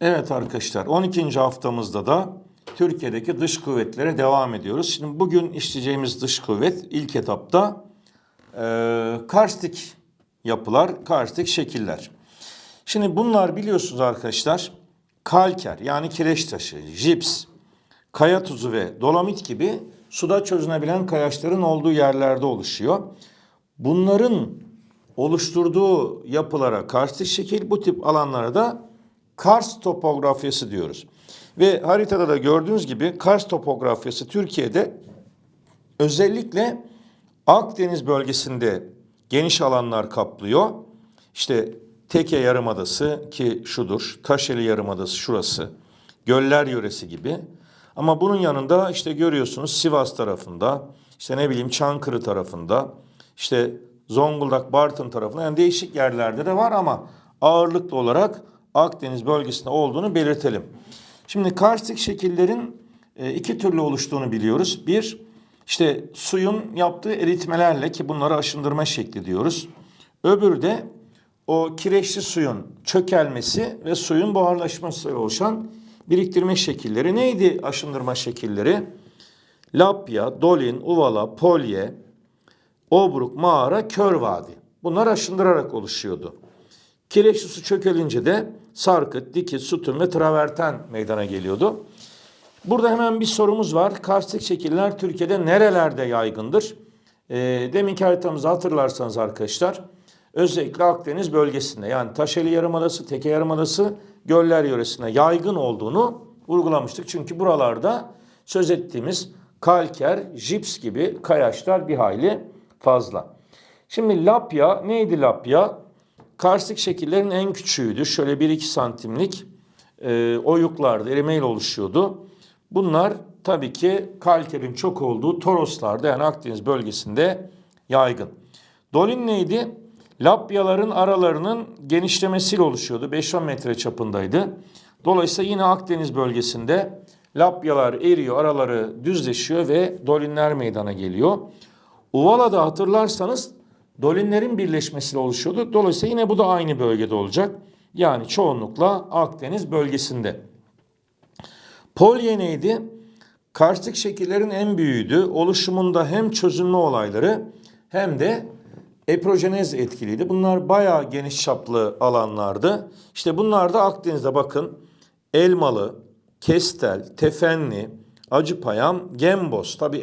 Evet arkadaşlar 12. haftamızda da Türkiye'deki dış kuvvetlere devam ediyoruz. Şimdi bugün işleyeceğimiz dış kuvvet ilk etapta e, karstik yapılar, karstik şekiller. Şimdi bunlar biliyorsunuz arkadaşlar kalker yani kireç taşı, jips, kaya tuzu ve dolomit gibi suda çözünebilen kayaçların olduğu yerlerde oluşuyor. Bunların oluşturduğu yapılara karstik şekil bu tip alanlara da Kars topografyası diyoruz. Ve haritada da gördüğünüz gibi Kars topografyası Türkiye'de özellikle Akdeniz bölgesinde geniş alanlar kaplıyor. İşte Teke Yarımadası ki şudur, Taşeli Yarımadası şurası, Göller yöresi gibi. Ama bunun yanında işte görüyorsunuz Sivas tarafında, işte ne bileyim Çankırı tarafında, işte Zonguldak, Bartın tarafında yani değişik yerlerde de var ama ağırlıklı olarak Akdeniz bölgesinde olduğunu belirtelim. Şimdi karstik şekillerin e, iki türlü oluştuğunu biliyoruz. Bir, işte suyun yaptığı eritmelerle ki bunlara aşındırma şekli diyoruz. Öbürü de o kireçli suyun çökelmesi ve suyun buharlaşması oluşan biriktirme şekilleri. Neydi aşındırma şekilleri? Lapya, Dolin, Uvala, Polye, Obruk, Mağara, Kör Vadi. Bunlar aşındırarak oluşuyordu. Kireçli su çökelince de sarkıt, dikit, sütun ve traverten meydana geliyordu. Burada hemen bir sorumuz var. Karstik şekiller Türkiye'de nerelerde yaygındır? E, deminki haritamızı hatırlarsanız arkadaşlar özellikle Akdeniz bölgesinde yani Taşeli Yarımadası, Teke Yarımadası, Göller yöresinde yaygın olduğunu vurgulamıştık. Çünkü buralarda söz ettiğimiz kalker, jips gibi kayaçlar bir hayli fazla. Şimdi lapya neydi lapya? Karstik şekillerin en küçüğüydü. Şöyle 1-2 santimlik e, oyuklarda erimeyle oluşuyordu. Bunlar tabii ki kalkerin çok olduğu Toroslarda yani Akdeniz bölgesinde yaygın. Dolin neydi? Lapyaların aralarının genişlemesiyle oluşuyordu. 5-10 metre çapındaydı. Dolayısıyla yine Akdeniz bölgesinde lapyalar eriyor, araları düzleşiyor ve dolinler meydana geliyor. Uvala'da hatırlarsanız dolinlerin birleşmesiyle oluşuyordu. Dolayısıyla yine bu da aynı bölgede olacak. Yani çoğunlukla Akdeniz bölgesinde. Polye neydi? Karstik şekillerin en büyüğüydü. Oluşumunda hem çözünme olayları hem de eprojenez etkiliydi. Bunlar bayağı geniş çaplı alanlardı. İşte bunlar da Akdeniz'de bakın Elmalı, Kestel, Tefenli, Acıpayam, Gembos. Tabi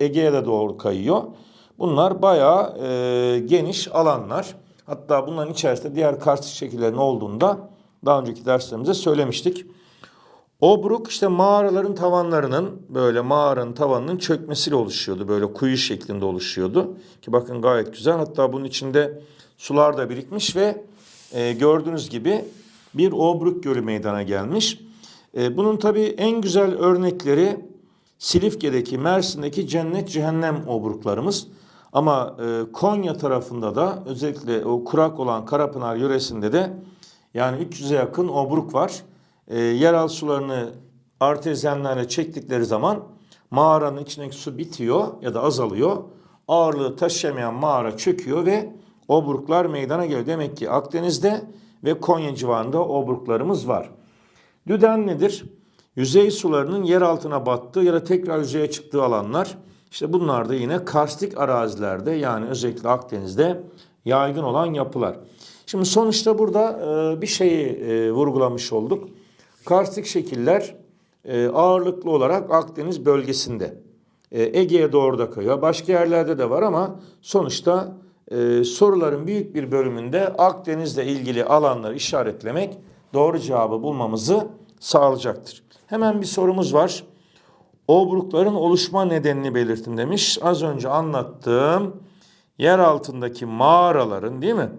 Ege'ye de doğru kayıyor. Bunlar bayağı e, geniş alanlar. Hatta bunların içerisinde diğer karstik şekillerin olduğunu da daha önceki derslerimizde söylemiştik. Obruk işte mağaraların tavanlarının böyle mağaranın tavanının çökmesiyle oluşuyordu. Böyle kuyu şeklinde oluşuyordu. Ki bakın gayet güzel. Hatta bunun içinde sular da birikmiş ve e, gördüğünüz gibi bir Obruk Gölü meydana gelmiş. E, bunun tabii en güzel örnekleri Silifke'deki, Mersin'deki cennet cehennem obruklarımız. Ama e, Konya tarafında da özellikle o kurak olan Karapınar yöresinde de yani 300'e yakın obruk var. E, yeraltı sularını artezyenlerle çektikleri zaman mağaranın içindeki su bitiyor ya da azalıyor. Ağırlığı taşıyamayan mağara çöküyor ve obruklar meydana geliyor. Demek ki Akdeniz'de ve Konya civarında obruklarımız var. Düden nedir? Yüzey sularının yer altına battığı ya da tekrar yüzeye çıktığı alanlar. İşte bunlar da yine karstik arazilerde yani özellikle Akdeniz'de yaygın olan yapılar. Şimdi sonuçta burada e, bir şeyi e, vurgulamış olduk. Karstik şekiller e, ağırlıklı olarak Akdeniz bölgesinde. Ege'ye doğru da kayıyor. Başka yerlerde de var ama sonuçta soruların büyük bir bölümünde Akdeniz'le ilgili alanları işaretlemek doğru cevabı bulmamızı sağlayacaktır. Hemen bir sorumuz var. Obrukların oluşma nedenini belirtin demiş. Az önce anlattığım yer altındaki mağaraların değil mi?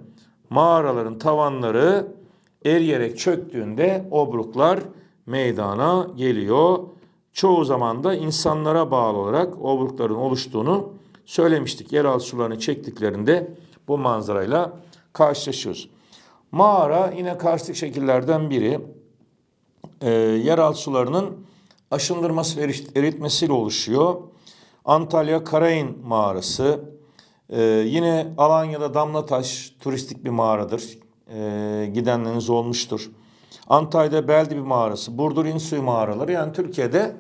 Mağaraların tavanları eriyerek çöktüğünde obruklar meydana geliyor. Çoğu zaman da insanlara bağlı olarak obrukların oluştuğunu söylemiştik. Yeraltı sularını çektiklerinde bu manzarayla karşılaşıyoruz. Mağara yine karstik şekillerden biri. E, yeraltı sularının aşındırması ve eritmesiyle oluşuyor. Antalya Karayın Mağarası. Ee, yine Alanya'da Damlataş turistik bir mağaradır. Ee, gidenleriniz olmuştur. Antalya'da Beldibi mağarası, Burdur İnsuyu mağaraları yani Türkiye'de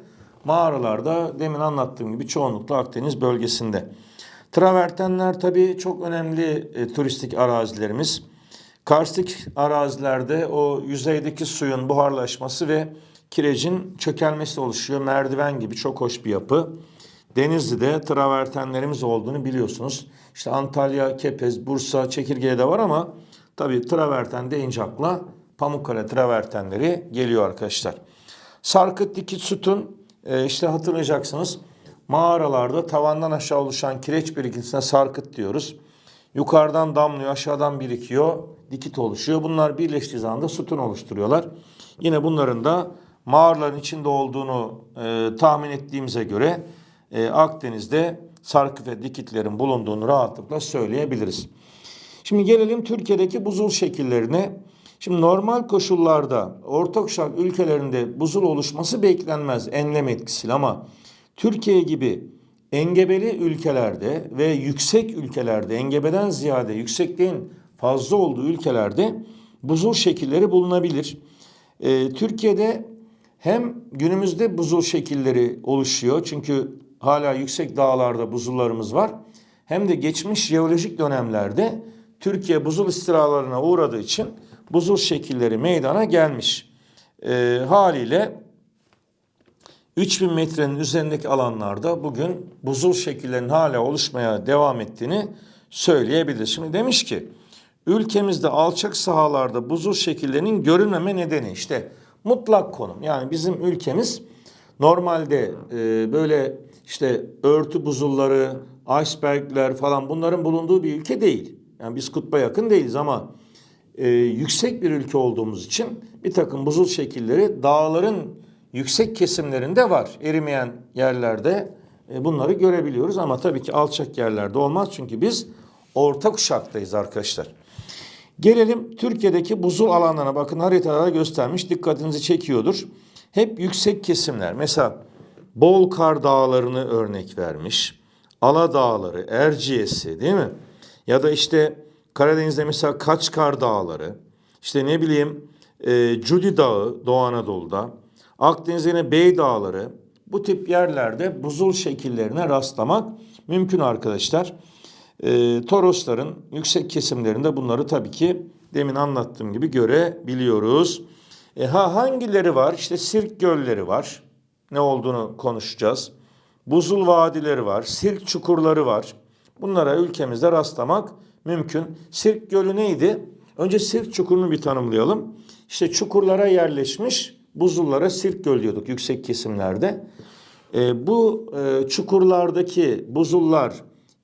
mağaralarda demin anlattığım gibi çoğunlukla Akdeniz bölgesinde. Travertenler tabii çok önemli e, turistik arazilerimiz. Karstik arazilerde o yüzeydeki suyun buharlaşması ve kirecin çökelmesi oluşuyor. Merdiven gibi çok hoş bir yapı. Denizli'de travertenlerimiz olduğunu biliyorsunuz. İşte Antalya, Kepez, Bursa, Çekirge'de var ama tabii traverten deyince akla Pamukkale travertenleri geliyor arkadaşlar. Sarkıt dikit sütun e, işte hatırlayacaksınız. Mağaralarda tavandan aşağı oluşan kireç birikintisine sarkıt diyoruz. Yukarıdan damlıyor, aşağıdan birikiyor, dikit oluşuyor. Bunlar birleştiği zaman da sütun oluşturuyorlar. Yine bunların da mağaraların içinde olduğunu e, tahmin ettiğimize göre e, Akdeniz'de sarkıt ve dikitlerin bulunduğunu rahatlıkla söyleyebiliriz. Şimdi gelelim Türkiye'deki buzul şekillerine. Şimdi normal koşullarda orta kuşak ülkelerinde buzul oluşması beklenmez enlem etkisiyle ama Türkiye gibi engebeli ülkelerde ve yüksek ülkelerde engebeden ziyade yüksekliğin fazla olduğu ülkelerde buzul şekilleri bulunabilir. Ee, Türkiye'de hem günümüzde buzul şekilleri oluşuyor çünkü hala yüksek dağlarda buzullarımız var. Hem de geçmiş jeolojik dönemlerde Türkiye buzul istiralarına uğradığı için buzul şekilleri meydana gelmiş. Ee, haliyle 3000 metrenin üzerindeki alanlarda bugün buzul şekillerinin hala oluşmaya devam ettiğini söyleyebiliriz. Şimdi demiş ki ülkemizde alçak sahalarda buzul şekillerinin görülmeme nedeni işte mutlak konum. Yani bizim ülkemiz normalde e, böyle işte örtü buzulları, icebergler falan bunların bulunduğu bir ülke değil. Yani biz kutba yakın değiliz ama e, yüksek bir ülke olduğumuz için bir takım buzul şekilleri dağların yüksek kesimlerinde var. Erimeyen yerlerde e, bunları görebiliyoruz ama tabii ki alçak yerlerde olmaz çünkü biz orta kuşaktayız arkadaşlar. Gelelim Türkiye'deki buzul alanlarına bakın haritada göstermiş dikkatinizi çekiyordur. Hep yüksek kesimler mesela Bol Kar Dağları'nı örnek vermiş. Ala Dağları, Erciyes'i değil mi? Ya da işte Karadeniz'de mesela Kaçkar Dağları, işte ne bileyim e, Cudi Dağı Doğu Anadolu'da, Akdeniz'de yine Bey Dağları bu tip yerlerde buzul şekillerine rastlamak mümkün arkadaşlar. E, Torosların yüksek kesimlerinde bunları tabii ki demin anlattığım gibi görebiliyoruz. E, ha hangileri var? İşte sirk gölleri var. Ne olduğunu konuşacağız. Buzul vadileri var, sirk çukurları var. Bunlara ülkemizde rastlamak mümkün. Sirk gölü neydi? Önce sirk çukurunu bir tanımlayalım. İşte çukurlara yerleşmiş buzullara sirk göl diyorduk yüksek kesimlerde. E, bu e, çukurlardaki buzullar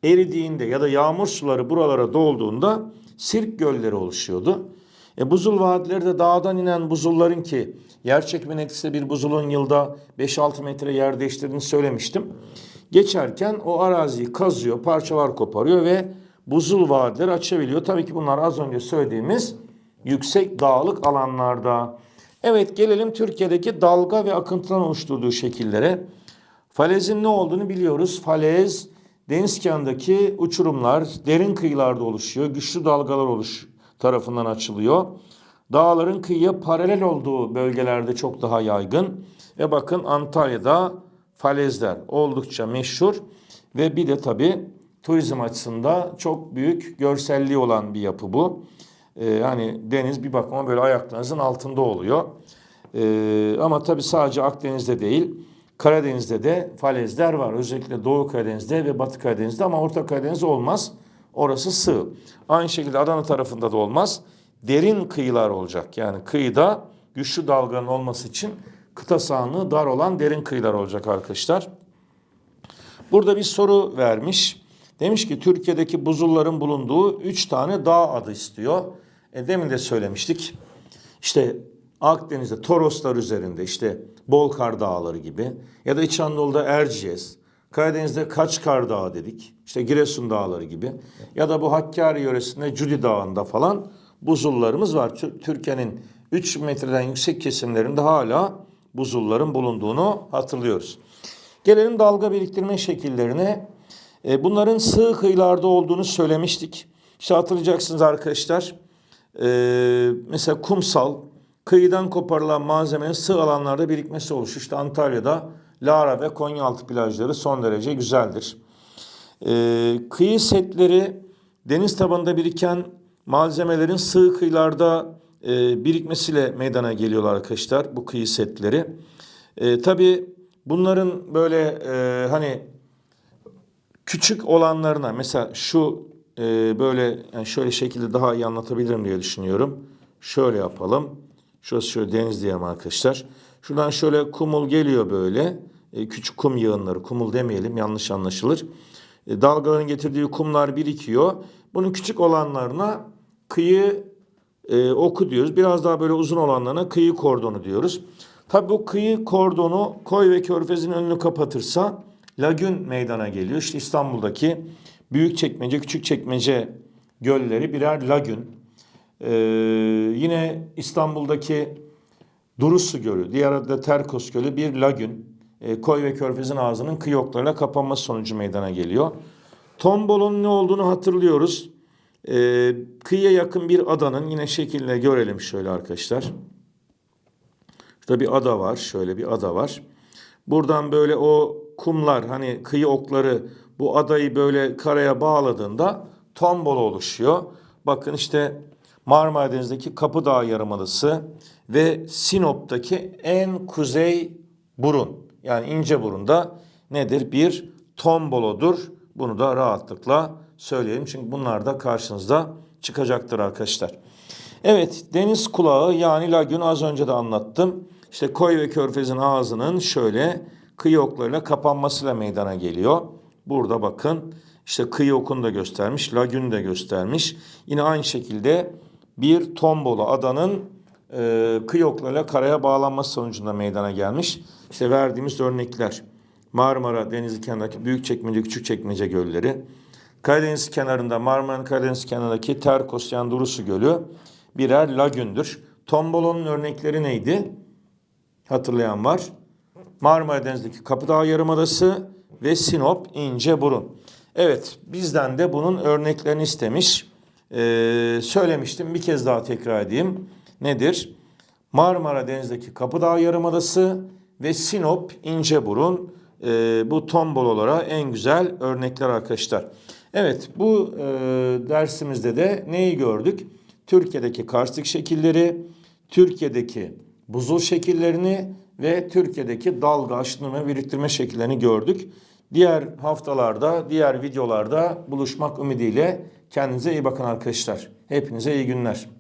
eridiğinde ya da yağmur suları buralara dolduğunda sirk gölleri oluşuyordu. E, buzul vadileri de dağdan inen buzulların ki yer çekimi etkisiyle bir buzulun yılda 5-6 metre yer değiştirdiğini söylemiştim. Geçerken o araziyi kazıyor, parçalar koparıyor ve buzul vadileri açabiliyor. Tabii ki bunlar az önce söylediğimiz yüksek dağlık alanlarda. Evet gelelim Türkiye'deki dalga ve akıntıdan oluşturduğu şekillere. Falezin ne olduğunu biliyoruz. Falez deniz kenarındaki uçurumlar derin kıyılarda oluşuyor. Güçlü dalgalar oluş tarafından açılıyor. Dağların kıyıya paralel olduğu bölgelerde çok daha yaygın. Ve bakın Antalya'da falezler oldukça meşhur ve bir de tabii turizm açısından çok büyük görselliği olan bir yapı bu. Ee, hani deniz bir bakıma böyle ayaklarınızın altında oluyor. Ee, ama tabii sadece Akdeniz'de değil, Karadeniz'de de falezler var. Özellikle Doğu Karadeniz'de ve Batı Karadeniz'de ama Orta Karadeniz olmaz. Orası sığ. Aynı şekilde Adana tarafında da olmaz. Derin kıyılar olacak. Yani kıyıda güçlü dalganın olması için kıta sahanlığı dar olan derin kıyılar olacak arkadaşlar. Burada bir soru vermiş. Demiş ki Türkiye'deki buzulların bulunduğu üç tane dağ adı istiyor. E, demin de söylemiştik. İşte Akdeniz'de Toroslar üzerinde işte Bolkar Dağları gibi ya da İç Anadolu'da Erciyes, Karadeniz'de Kaçkar Dağı dedik. İşte Giresun Dağları gibi ya da bu Hakkari yöresinde Cudi Dağı'nda falan buzullarımız var. Türkiye'nin 3 metreden yüksek kesimlerinde hala buzulların bulunduğunu hatırlıyoruz. Gelelim dalga biriktirme şekillerine. E, bunların sığ kıyılarda olduğunu söylemiştik. İşte hatırlayacaksınız arkadaşlar. E, mesela kumsal, kıyıdan koparılan malzemenin sığ alanlarda birikmesi oluşur. İşte Antalya'da Lara ve Konyaaltı plajları son derece güzeldir. Ee, kıyı setleri deniz tabanında biriken malzemelerin sığ kıyılarda e, birikmesiyle meydana geliyorlar arkadaşlar bu kıyı setleri. E, tabii bunların böyle e, hani küçük olanlarına mesela şu e, böyle yani şöyle şekilde daha iyi anlatabilirim diye düşünüyorum. Şöyle yapalım. Şurası şöyle deniz diyelim arkadaşlar. Şuradan şöyle kumul geliyor böyle. E, küçük kum yığınları. Kumul demeyelim yanlış anlaşılır. E, dalgaların getirdiği kumlar birikiyor. Bunun küçük olanlarına kıyı e, oku diyoruz. Biraz daha böyle uzun olanlarına kıyı kordonu diyoruz. Tabi bu kıyı kordonu koy ve körfezin önünü kapatırsa lagün meydana geliyor. İşte İstanbul'daki büyük çekmece, küçük çekmece gölleri birer lagün. Ee, yine İstanbul'daki Durusu Gölü, diğer adı da Terkos Gölü bir lagün. Ee, koy ve körfezin ağzının kıyoklarıyla kapanması sonucu meydana geliyor. Tombol'un ne olduğunu hatırlıyoruz. Ee, kıyıya yakın bir adanın yine şekilde görelim şöyle arkadaşlar. Şurada bir ada var. Şöyle bir ada var. Buradan böyle o kumlar hani kıyı okları bu adayı böyle karaya bağladığında tombol oluşuyor. Bakın işte Marmara Denizi'ndeki Kapıdağ Yarımadası ve Sinop'taki en kuzey burun yani ince burunda nedir? Bir tombolodur. Bunu da rahatlıkla söyleyelim. Çünkü bunlar da karşınızda çıkacaktır arkadaşlar. Evet deniz kulağı yani lagün az önce de anlattım. İşte koy ve körfezin ağzının şöyle kıyı oklarıyla kapanmasıyla meydana geliyor. Burada bakın işte kıyı okunu da göstermiş, lagün de göstermiş. Yine aynı şekilde bir tombolu adanın e, kıyı oklarıyla karaya bağlanması sonucunda meydana gelmiş. İşte verdiğimiz örnekler. Marmara Denizi kenarındaki Büyükçekmece, Küçükçekmece gölleri. Karadeniz kenarında Marmara'nın Karadeniz kenarındaki Terkos yani Durusu Gölü birer lagündür. Tombolonun örnekleri neydi? Hatırlayan var. Marmara Denizi'ndeki Kapıdağ Yarımadası ve Sinop İnceburun. Evet bizden de bunun örneklerini istemiş. Ee, söylemiştim bir kez daha tekrar edeyim. Nedir? Marmara Denizi'ndeki Kapıdağ Yarımadası ve Sinop İnceburun e, bu tombololara en güzel örnekler arkadaşlar. Evet bu e, dersimizde de neyi gördük? Türkiye'deki karstik şekilleri, Türkiye'deki buzul şekillerini ve Türkiye'deki dalga, aşınma, biriktirme şekillerini gördük. Diğer haftalarda, diğer videolarda buluşmak ümidiyle kendinize iyi bakın arkadaşlar. Hepinize iyi günler.